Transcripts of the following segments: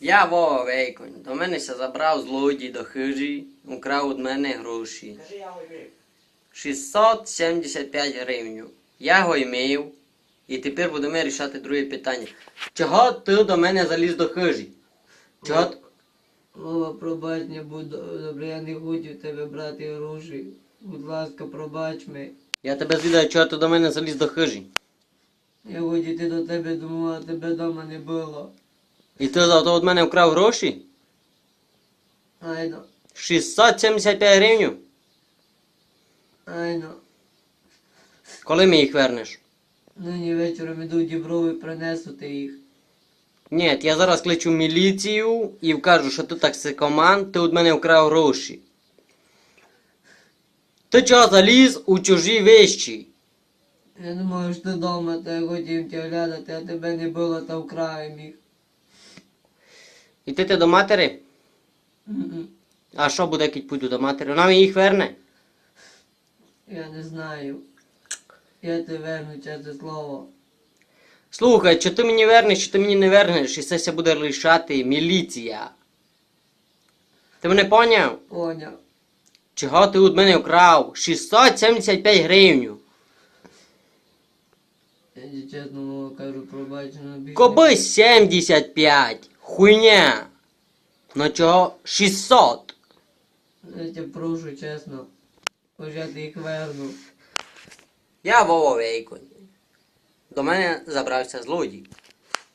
Я Вова Вейконь. До мене ся забрав злодій до хижі, украв від мене гроші. 675 гривень. Я його імів. І тепер будемо рішати друге питання. Чого ти до мене заліз до хижі? Чого? т- Вова, пробач не буду. Добре, я не хочу тебе брати гроші. Будь ласка, пробач мене. Я тебе звідаю, чого ти до мене заліз до хижі. Я хочу йти до тебе думав, а тебе вдома не було. І ти за то від мене вкрав гроші? Айно, 675 гривень? айно. Коли ми їх вернеш? Нині вечором іду в Діброву і принесу ти їх. Ні, я зараз кличу міліцію і вкажу, що ти токсикоман, ти від мене вкрав гроші. Ти чого заліз у чужі вещі? Я думаю, що ти вдома, та я хотів тебе глядати, а тебе не було, та вкрав їх. І до матері? М-м. А що буде, як піду до матері? Вона мені їх верне? Я не знаю. Я тебе верну, чесне слово. Слухай, чи ти мені вернеш, чи ти мені не вернеш, і це буде рішати міліція. Ти мене поняв? Поняв. Чого ти від мене вкрав? 675 гривень. Я тобі чесно кажу, пробач, не більше. Коби 75. Хуйня. Ну чого 600? Я тебе прошу, чесно. Хоч я ти їх верну. Я Вова Вейконь. До мене забрався злодій.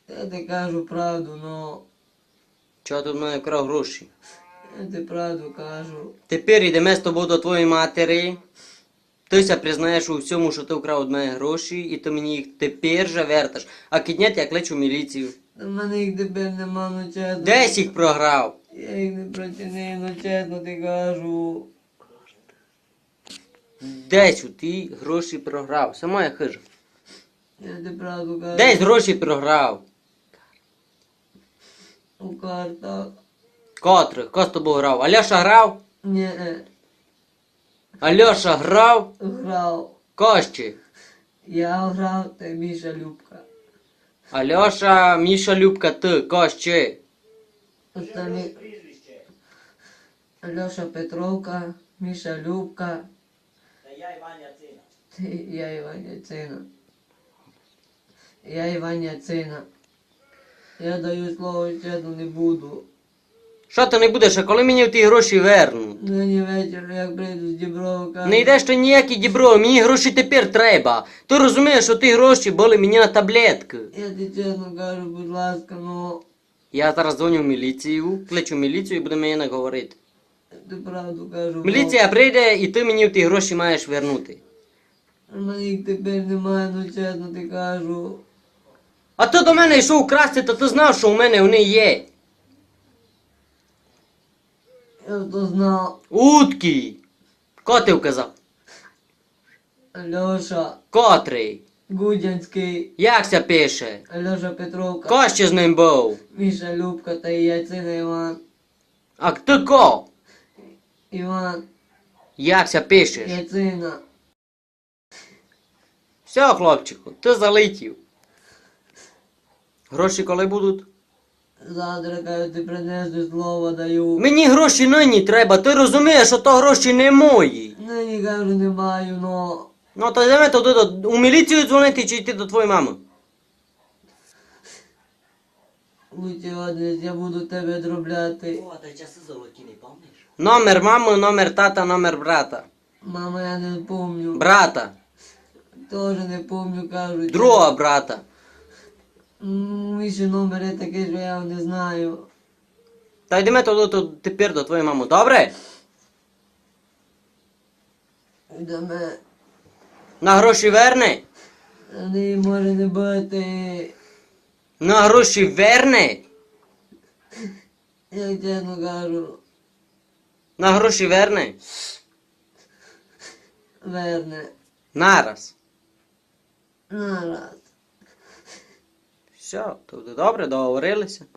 Я ти кажу правду, но Чого від мене вкрав гроші? я ти правду кажу. Тепер йдемо з тобою до твоєї матері. Ти ся признаєш у всьому, що ти вкрав від мене гроші, і ти мені їх тепер же верташ. А киднять я кличу міліцію. В мене їх тепер нема, ну чесно. Десь їх програв. Я їх не прочинив, ну чесно ти кажу. Десь у ті гроші програв. Це моя хижа. Я ти правду кажу. Десь гроші програв. У картах. Котрих? З тобою грав? Альоша грав? Ні, е, Альоша грав? грав. Кощі. Я грав, та Міша Любка. Альоша, Міша, Любка, ти, Кощі. Остальні... Альоша Петровка, Міша Любка. Ти- Я Іван Яцина. Я Іван Яцина. Я даю слово, чесно не буду. Що ти не будеш, а коли мені ті гроші вернуть? Нині вечір, як прийду з Дібровка. Не йдеш ти ніякі дібро, мені гроші тепер треба. Ти розумієш, що ті гроші були мені на таблетки. Я ти чесно кажу, будь ласка, ну, Я зараз дзвоню в міліцію, кличу міліцію і будемо її говорити. ти правду кажу. Міліція прийде і ти мені ті гроші маєш вернути. У мене їх тепер немає, ну чесно ти кажу. А ти до мене йшов красти, то ти знав, що у мене вони є. Я то знав. Утки. Коти вказав. Альоша Котрий. Гудянський, Як ся пише? Альоша Петровка, Ко ще з ним був? Міша Любка та Яцина Іван. А ти ко? Іван, Як ся пишеш? Яцина. Все, хлопчику, ти залетів. Гроші коли будуть? Завтра кажу, ти принесу слово даю. Мені гроші нині треба, ти розумієш, що то гроші не мої. Нині кажу, не маю, но. Ну то йдемо туди до, у міліцію дзвонити чи йти до твоєї мами. Лучше адрес, я буду тебе дробляти. О, та часи золоті не пам'ятаєш? Номер мами, номер тата, номер брата. Мама, я не помню. Брата. Тоже не помню, кажуть. Другого брата. М, Міші номер є такий, що я не знаю. Та йдемо туди то, тепер до твоєї мами, добре? Йдемо. На гроші верне? Не може не бути. На гроші верне? Я чесно кажу. На гроші верне? Верне. Нараз. Нараз. Все, добре, договорилися.